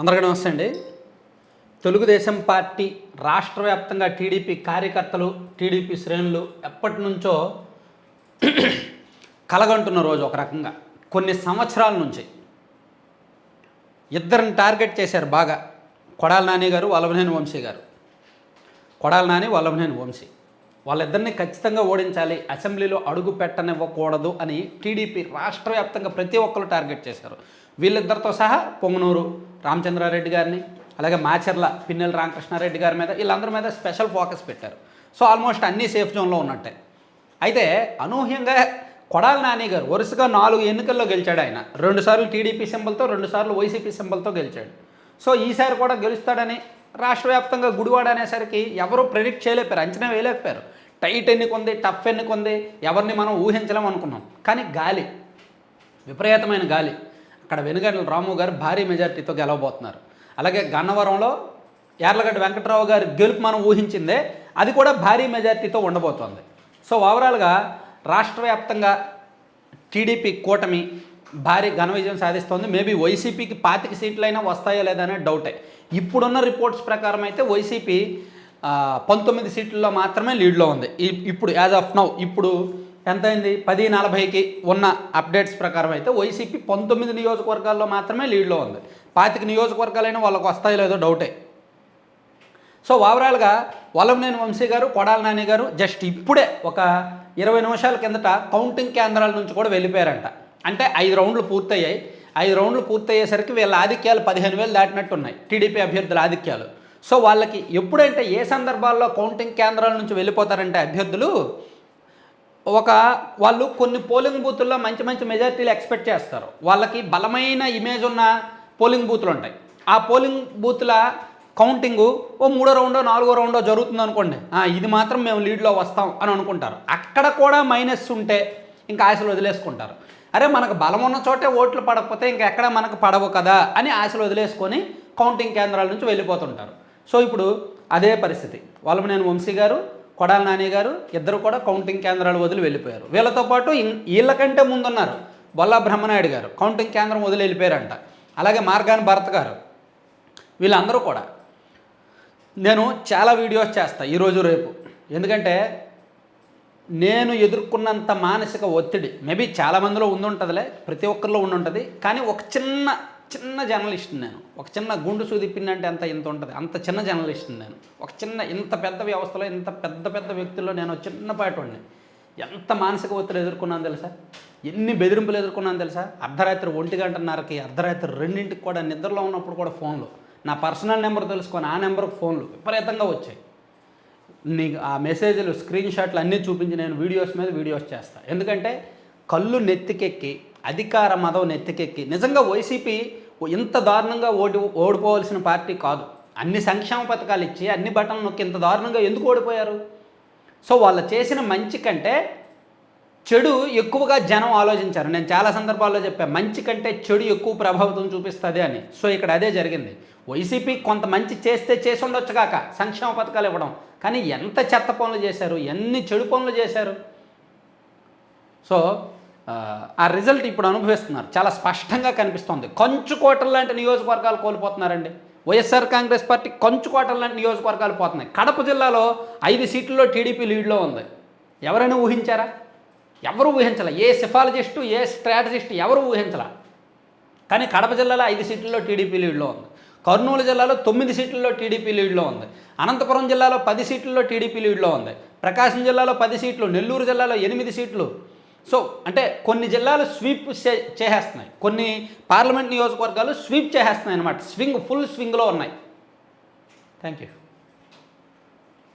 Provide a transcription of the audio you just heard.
అందరికీ నమస్తే అండి. తెలుగుదేశం పార్టీ రాష్ట్ర వ్యాప్తంగా టీడీపీ కార్యకర్తలు టీడీపీ శ్రేణులు ఎప్పటి నుంచో కలగంటున్న రోజు ఒక రకంగా. కొన్ని సంవత్సరాల నుంచి ఇద్దరిని టార్గెట్ చేశారు బాగా. కొడాల నాని గారు వల్లభనేని వంశీ గారు. కొడాల నాని వల్లభనేని వంశీ. వాళ్ళిద్దరిని ఖచ్చితంగా ఓడించాలి అసెంబ్లీలో అడుగు పెట్టనివ్వకూడదు అని టీడీపీ రాష్ట్ర వ్యాప్తంగా ప్రతి ఒక్కరు టార్గెట్ చేశారు. వీళ్ళిద్దరితో సహా పొంగనూరు రామచంద్రారెడ్డి గారిని అలాగే మాచర్ల పిన్నెల రామకృష్ణారెడ్డి గారి మీద వీళ్ళందరి మీద స్పెషల్ ఫోకస్ పెట్టారు. సో ఆల్మోస్ట్ అన్నీ సేఫ్ జోన్లో ఉన్నట్టే. అయితే అనూహ్యంగా కొడాల నాని గారు వరుసగా నాలుగు ఎన్నికల్లో గెలిచాడు ఆయన. రెండుసార్లు టీడీపీ సింబల్తో రెండుసార్లు వైసీపీ సింబల్తో గెలిచాడు. సో ఈసారి కూడా గెలుస్తాడని రాష్ట్ర వ్యాప్తంగా గుడివాడ అనేసరికి ఎవరు ప్రెడిక్ట్ చేయలేపారు అంచనా వేయలేకపోయారు. టైట్ ఎన్నికొంది టఫ్ ఎన్నికొంది ఎవరిని మనం ఊహించలేం అనుకున్నాం కానీ గాలి విపరీతమైన గాలి. అక్కడ వెనుగడ్ల రాము గారు భారీ మెజార్టీతో గెలవబోతున్నారు. అలాగే గన్నవరంలో యార్లగడ్డ వెంకట్రావు గారి గెలుపు మనం ఊహించిందే అది కూడా భారీ మెజార్టీతో ఉండబోతోంది. సో ఓవరాల్గా రాష్ట్ర వ్యాప్తంగా టీడీపీ కూటమి భారీ ఘన విజయం సాధిస్తోంది. మేబీ వైసీపీకి పాతిక సీట్లైనా వస్తాయో లేదనే డౌటే. ఇప్పుడున్న రిపోర్ట్స్ ప్రకారం అయితే వైసీపీ పంతొమ్మిది సీట్లలో మాత్రమే లీడ్లో ఉంది. ఇప్పుడు యాజ్ ఆఫ్ నౌ ఇప్పుడు ఎంత అయింది పది నలభైకి ఉన్న అప్డేట్స్ ప్రకారం అయితే వైసీపీ పంతొమ్మిది నియోజకవర్గాల్లో మాత్రమే లీడ్లో ఉంది. పాతిక నియోజకవర్గాలైనా వాళ్ళకు వస్తాయో లేదో డౌటే. సో ఓవరాల్గా వలంనేని వంశీ గారు కొడాల నాని గారు జస్ట్ ఇప్పుడే ఒక ఇరవై నిమిషాల కిందట కౌంటింగ్ కేంద్రాల నుంచి కూడా వెళ్ళిపోయారంట. అంటే ఐదు రౌండ్లు పూర్తయ్యాయి. ఐదు రౌండ్లు పూర్తయ్యేసరికి వీళ్ళ ఆధిక్యాలు పదిహేను వేలు దాటినట్టు ఉన్నాయి టీడీపీ అభ్యర్థుల ఆధిక్యాలు. సో వాళ్ళకి ఎప్పుడంటే ఏ సందర్భాల్లో కౌంటింగ్ కేంద్రాల నుంచి వెళ్ళిపోతారంటే అభ్యర్థులు ఒక వాళ్ళు కొన్ని పోలింగ్ బూతుల్లో మంచి మంచి మెజారిటీలు ఎక్స్పెక్ట్ చేస్తారు. వాళ్ళకి బలమైన ఇమేజ్ ఉన్న పోలింగ్ బూతులు ఉంటాయి. ఆ పోలింగ్ బూత్ల కౌంటింగు ఓ మూడో రౌండో నాలుగో రౌండో జరుగుతుంది అనుకోండి. ఇది మాత్రం మేము లీడ్లో వస్తాం అని అనుకుంటారు. అక్కడ కూడా మైనస్ ఉంటే ఇంకా ఆశలు వదిలేసుకుంటారు. అరే మనకు బలం ఉన్న చోటే ఓట్లు పడకపోతే ఇంకా ఎక్కడ మనకు పడవు కదా అని ఆశలు వదిలేసుకొని కౌంటింగ్ కేంద్రాల నుంచి వెళ్ళిపోతుంటారు. సో ఇప్పుడు అదే పరిస్థితి. వల్లభనేని వంశీ గారు కొడాల నాని గారు ఇద్దరు కూడా కౌంటింగ్ కేంద్రాలు వదిలి వెళ్ళిపోయారు. వీళ్ళతో పాటు ఇన్- వీళ్ళకంటే ముందున్నారు బొల్లా బ్రహ్మనాయుడు గారు. కౌంటింగ్ కేంద్రం వదిలి వెళ్ళిపోయారంట. అలాగే మార్గాన్ భరత్ గారు. వీళ్ళందరూ కూడా నేను చాలా వీడియోస్ చేస్తా ఈరోజు రేపు. ఎందుకంటే నేను ఎదుర్కొన్నంత మానసిక ఒత్తిడి మేబీ చాలా మందిలో ఉండుంటుందిలే ప్రతి ఒక్కరిలో ఉండుంటుంది. కానీ ఒక చిన్న చిన్న జర్నలిస్ట్ నేను. ఒక చిన్న గుండు సూది పిన్ అంటే అంత ఇంత ఉంటుంది? అంత చిన్న జర్నలిస్ట్ నేను. ఒక చిన్న ఇంత పెద్ద వ్యవస్థలో ఇంత పెద్ద పెద్ద వ్యక్తుల్లో నేను చిన్నపాటిని చిన్నపాటి వాడిని ఎంత మానసిక ఒత్తిడి ఎదుర్కొన్నాను తెలుసా? ఎన్ని బెదిరింపులు ఎదుర్కొన్నాను తెలుసా? అర్ధరాత్రి ఒంటి గంటన్నరకి అర్ధరాత్రి రెండింటికి కూడా నిద్రలో ఉన్నప్పుడు కూడా ఫోన్లు. నా పర్సనల్ నెంబర్ తెలుసుకొని ఆ నెంబర్కి ఫోన్లు విపరీతంగా వచ్చాయి. నీకు ఆ మెసేజ్లు స్క్రీన్ షాట్లు అన్నీ చూపించి నేను వీడియోస్ మీద వీడియోస్ చేస్తాను ఎందుకంటే కళ్ళు నెత్తికెక్కి అధికార మదం నెత్తికెక్కి. నిజంగా వైసీపీ ఇంత దారుణంగా ఓడి ఓడిపోవాల్సిన పార్టీ కాదు. అన్ని సంక్షేమ పథకాలు ఇచ్చి అన్ని బటన్లు నొక్కి ఇంత దారుణంగా ఎందుకు ఓడిపోయారు? సో వాళ్ళు చేసిన మంచి కంటే చెడు ఎక్కువగా జనం ఆలోచించారు. నేను చాలా సందర్భాల్లో చెప్పాను మంచి కంటే చెడు ఎక్కువ ప్రభావితం చూపిస్తుంది అని. సో ఇక్కడ అదే జరిగింది. వైసీపీ కొంత మంచి చేస్తే చేసి ఉండొచ్చు కాక సంక్షేమ పథకాలు ఇవ్వడం. కానీ ఎంత చెత్త పనులు చేశారు? ఎన్ని చెడు పనులు చేశారు? సో ఆ, రిజల్ట్ ఇప్పుడు అనుభవిస్తున్నారు. చాలా స్పష్టంగా కనిపిస్తోంది. కంచుకోటల లాంటి నియోజకవర్గాలు కోల్పోతున్నారండి. వైఎస్ఆర్ కాంగ్రెస్ పార్టీ కంచుకోటల లాంటి నియోజకవర్గాలు పోతున్నాయి. కడప జిల్లాలో ఐదు సీట్లలో టీడీపీ లీడ్లో ఉంది. ఎవరైనా ఊహించారా? ఎవరు ఊహించలే. ఏ సిఫాలజిస్టు ఏ స్ట్రాటజిస్టు ఎవరు ఊహించలే. కానీ కడప జిల్లాలో ఐదు సీట్లలో టీడీపీ లీడ్లో ఉంది. కర్నూలు జిల్లాలో తొమ్మిది సీట్లలో టీడీపీ లీడ్లో ఉంది. అనంతపురం జిల్లాలో పది సీట్లలో టీడీపీ లీడ్లో ఉంది. ప్రకాశం జిల్లాలో పది సీట్లు నెల్లూరు జిల్లాలో ఎనిమిది సీట్లు సో అంటే కొన్ని జిల్లాలు స్వీప్ చే- చేసేస్తున్నాయి. కొన్ని పార్లమెంట్ నియోజకవర్గాలు స్వీప్ చేసేస్తున్నాయి అనమాట స్వింగ్ ఫుల్ స్వింగ్లో ఉన్నాయి. Thank you